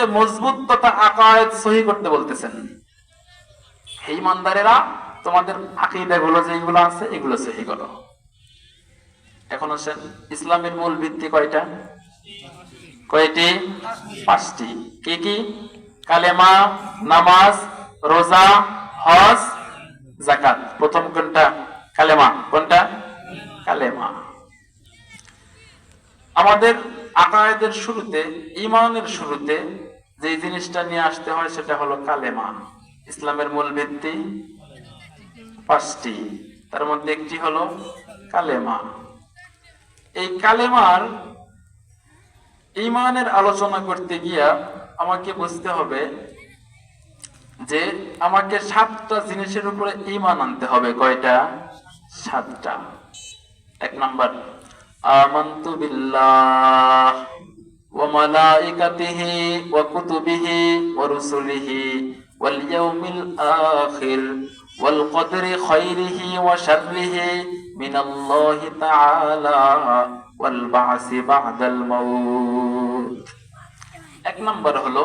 মজবুত তথা আকায়েদ সহি করতে বলতেছেন। হে ইমানদারেরা তোমাদের আকিদা গুলো যেগুলো আছে, এগুলো সহি করো। এখন আসেন, ইসলামের মূল ভিত্তি কয়টা? কয়টি? পাঁচটি। কি কি? কালেমা, নামাজ, রোজা, হজ জাকাত প্রথম কোনটা? কালেমা। কোনটা? কালেমা। আমাদের আকায়েদের শুরুতে, ইমানের শুরুতে যে জিনিসটা নিয়ে আসতে হয় সেটা হলো কালেমা। ইসলামের মূল ভিত্তি পাঁচটি। তার মধ্যে একটি হলো কালেমা। এই কালেমার ইমানের আলোচনা করতে গিয়া আমাকে বুঝতে হবে যে আমাকে সাতটা জিনিসের উপরে ইমান আনতে হবে। কয়টা? সাতটা। এক নাম্বার ওয়া রুসুলিহি ওয়াল ইয়াউমিল আখির ওয়াল কদরি খাইরিহি ওয়া শাররিহি মিনাল্লাহি তাআলা ওয়াল বা'সি বা'দাল মাউত এক নাম্বার হলো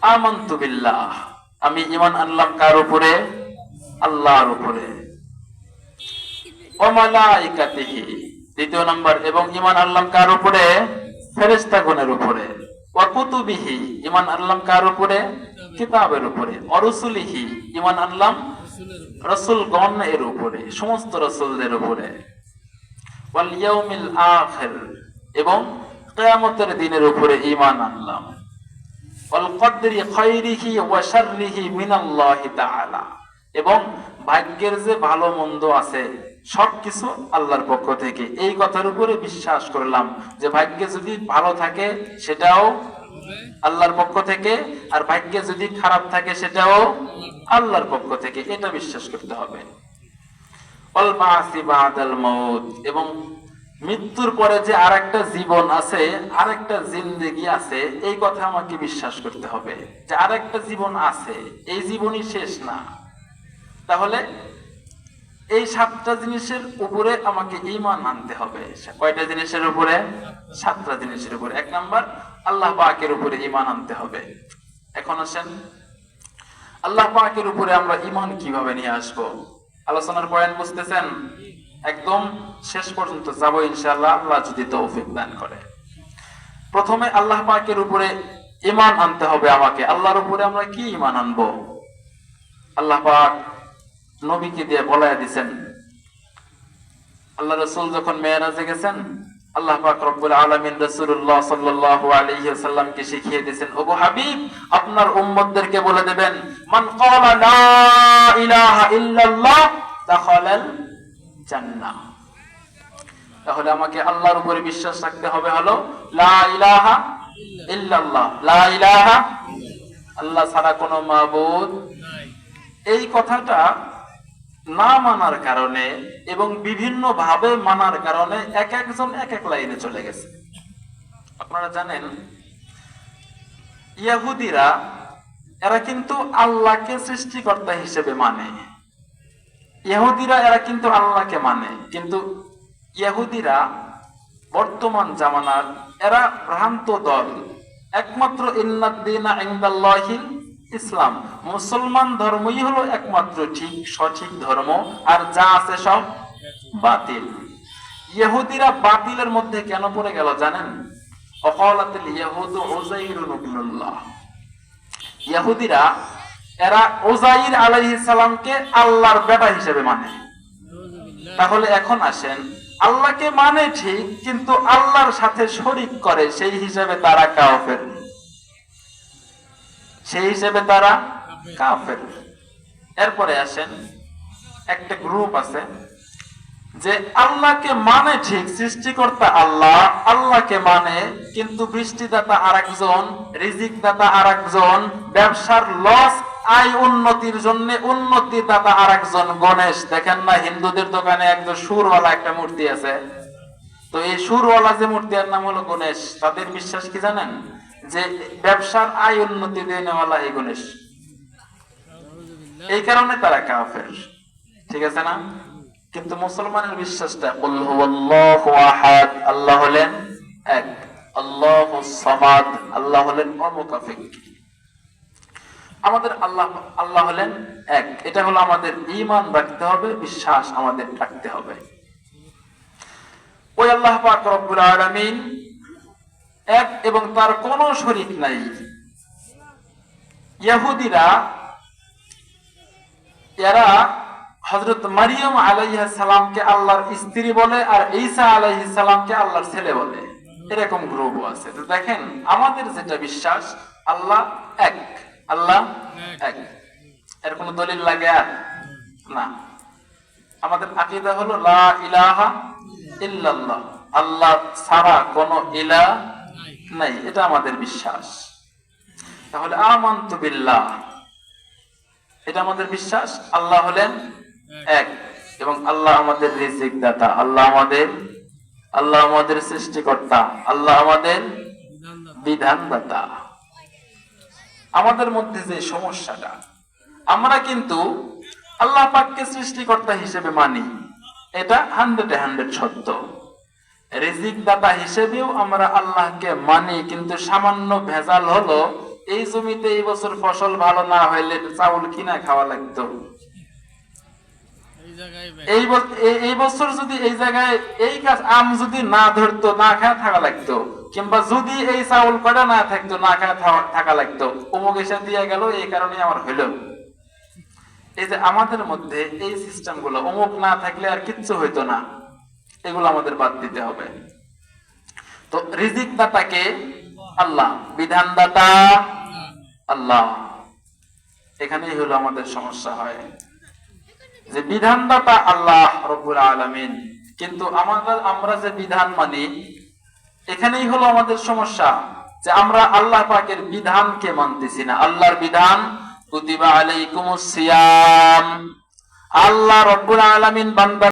আমান্তু বিল্লাহ আমি ঈমান আনলাম কার উপরে? আল্লাহর উপরে। ও মালাইকাতিহি। দ্বিতীয় নাম্বার, এবং ইমান আনলাম কার উপরে? ফেরেশতাগণের উপরে। ওয়া কুতুবিহি, ঈমান কার উপরে? কিতাবের উপরে। অরসুলিহি রাসূলগণ এর উপরে, সমস্ত রাসূলদের উপরে। এবং দিনের উপরে আনলাম। এবং ভাগ্যের যে ভালো মন্দ আছে সবকিছু আল্লাহর পক্ষ থেকে। এই কথার উপরে বিশ্বাস করলাম যে ভাগ্যে যদি ভালো থাকে, সেটাও আল্লাহর পক্ষ থেকে, আর ভাগ্যে যদি খারাপ থাকে, সেটাও আল্লাহর পক্ষ থেকে। এটা বিশ্বাস করতে হবে। এবং মৃত্যুর পরে যে আরেকটা জীবন আছে, আরেকটা জিন্দেগি আছে, এই কথা আমাকে বিশ্বাস করতে হবে যে আর একটা জীবন আছে, এই জীবনই শেষ না। তাহলে এই সাতটা জিনিসের উপরে আমাকে ইমান আনতে হবে। কয়টা জিনিসের উপরে? সাতটা জিনিসের উপরে। এক নাম্বার, আল্লাহ পাকের উপরে ইমান আনতে হবে। এখন আসেন, আল্লাহ পাকের উপরে আমরা ইমান কীভাবে নিয়ে আসব? আলোচনার পয়েন্ট বুঝতেছেন? একদম শেষ পর্যন্ত যাব ইনশাআল্লাহ। আল্লাহ যদি তৌফিক দান করে। প্রথমে আল্লাহ পাকের উপরে ইমান আনতে হবে আমাকে। আল্লাহর উপরে আমরা কি ইমান আনব? আল্লাহ পাক নবীকে দিয়ে বলায় দিছেন। আল্লাহ রসুল যখন মেয়েরাজে গেছেন, আল্লাহ শিখিয়ে ওগো হাবিব, আপনার বলে দেবেন, মান ইলাহা ইল্লাল্লাহ তাহলে আমাকে আল্লাহর উপরে বিশ্বাস রাখতে হবে হলো, লা ইলাহা ইল্লাল্লাহ, লা ইলাহা আল্লাহ ছাড়া কোনো মাবুদ এই কথাটা না মানার কারণে এবং বিভিন্ন ভাবে মানার কারণে এক একজন এক এক লাইনে চলে গেছে। আপনারা জানেন, ইয়াহুদিরা, এরা কিন্তু আল্লাহকে সৃষ্টিকর্তা হিসেবে মানে। ইহুদিরা এরা কিন্তু আল্লাহকে মানে। কিন্তু ইহুদিরা বর্তমান জামানার, এরা ভ্রান্ত দল। একমাত্র ইন্নাদ্দিনা ইনদাল্লাহিল ইসলাম। মুসলমান ধর্মই হলো একমাত্র ঠিক, সঠিক ধর্ম, আর যা আছে সব বাতিল। ইহুদিরা বাতিলের মধ্যে কেন পড়ে গেল জানেন? ইহুদিরা, এরা ওজাইর আলাইহিস সালামকে আল্লাহর বেটা হিসেবে মানে। তাহলে এখন আসেন, আল্লাহকে মানে ঠিক, কিন্তু আল্লাহর সাথে শরিক করে সেই হিসেবে তারা কাফের। সেই হিসেবে তারা কাফের। এরপরে আসেন, একটা গ্রুপ আছে যে আল্লাহকে মানে ঠিক, সৃষ্টিকর্তা আল্লাহ, আল্লাহকে মানে কিন্তু বৃষ্টিদাতা আরেকজন রিজিক দাতা আরেকজন, ব্যবসার লস আয় উন্নতির জন্য উন্নতি দাতা আরেকজন, গণেশ। দেখেন না, হিন্দুদের দোকানে একজন সুরওয়ালা একটা মূর্তি আছে। তো এই সুরওয়ালা যে মূর্তি নাম হলো গণেশ, তাদের বিশ্বাস কি জানেন? যে ব্যবসার আয় উন্নতি দেনেওয়ালা এই গণেশ। এই কারণে তারা কাফের। ঠিক আছে না? কিন্তু মুসলমানের বিশ্বাসটা হলেন এক। আল্লাহ হলেন আমাদের আল্লাহ আল্লাহ হলেন এক। এটা হলো আমাদের ঈমান রাখতে হবে, বিশ্বাস আমাদের রাখতে হবে। ওই আল্লাহ পাক রব্বুল আলামিন এক এবং তার কোনো শরীক নাই। ইহুদিরা এরা হযরত মারিয়াম আলাইহিস সালামকে আল্লাহর স্ত্রী বলে আর ঈসা আলাইহিস সালামকে আল্লাহর ছেলে বলে। এরকম গ্রুপ আছে। তো দেখেন, আমাদের যেটা বিশ্বাস, আল্লাহ এক। আল্লাহ এক। এর কোনো দলিল লাগে আর? না। আমাদের আকীদা হলো লা ইলাহা ইল্লাল্লাহ। আল্লাহ ছাড়া কোনো ইলাহ নাই, এটা আমাদের বিশ্বাস। তাহলে আমান্তু বিল্লাহ। এটা আমাদের বিশ্বাস? আল্লাহ হলেন এক। এবং আল্লাহ আমাদের রিজিক দাতা আল্লাহ আমাদের আল্লাহ আমাদের সৃষ্টিকর্তা। আল্লাহ আমাদের বিধানদাতা। আমাদের মধ্যে যে সমস্যাটা, আমরা কিন্তু আল্লাহ পাককে সৃষ্টিকর্তা হিসেবে মানি। এটা হান্ড্রেড হান্ড্রেড সত্য। রিজিক দাতা হিসেবেও আমরা আল্লাহকে মানি কিন্তু সামান্য ভেজাল হলো এই জমিতে এই বছর ফসল ভালো না হইলে চাউল কিনা খাওয়া লাগতো। এই বছর যদি এই জায়গায় এই গাছ আম যদি না ধরতো না খায় থাকা লাগতো কিংবা যদি এই চাউল কটা না থাকতো না খায় থাকা- লাগতো অমুক এসে দিয়ে গেল এই কারণে আমার হইল। এই যে আমাদের মধ্যে এই সিস্টেমগুলো অমুক না থাকলে আর কিচ্ছু হইতো না। এগুলো আমাদের বাদ দিতে হবে। তো রিজিক দাতাকে আল্লাহ বিধান দাতা আল্লাহ। এখানেই হলো আমাদের সমস্যা হয়। যে বিধানদাতা আল্লাহ রব্বুল আলামিন, কিন্তু আমাদের, আমরা যে বিধান মানি, এখানেই হলো আমাদের সমস্যা যে আমরা আল্লাহ পাকের বিধানকে মানতেছি না। আল্লাহর বিধান, কুতিবা আলাইকুমুস সিয়াম। আল্লাহ রব্বুল আলামিন বান্দা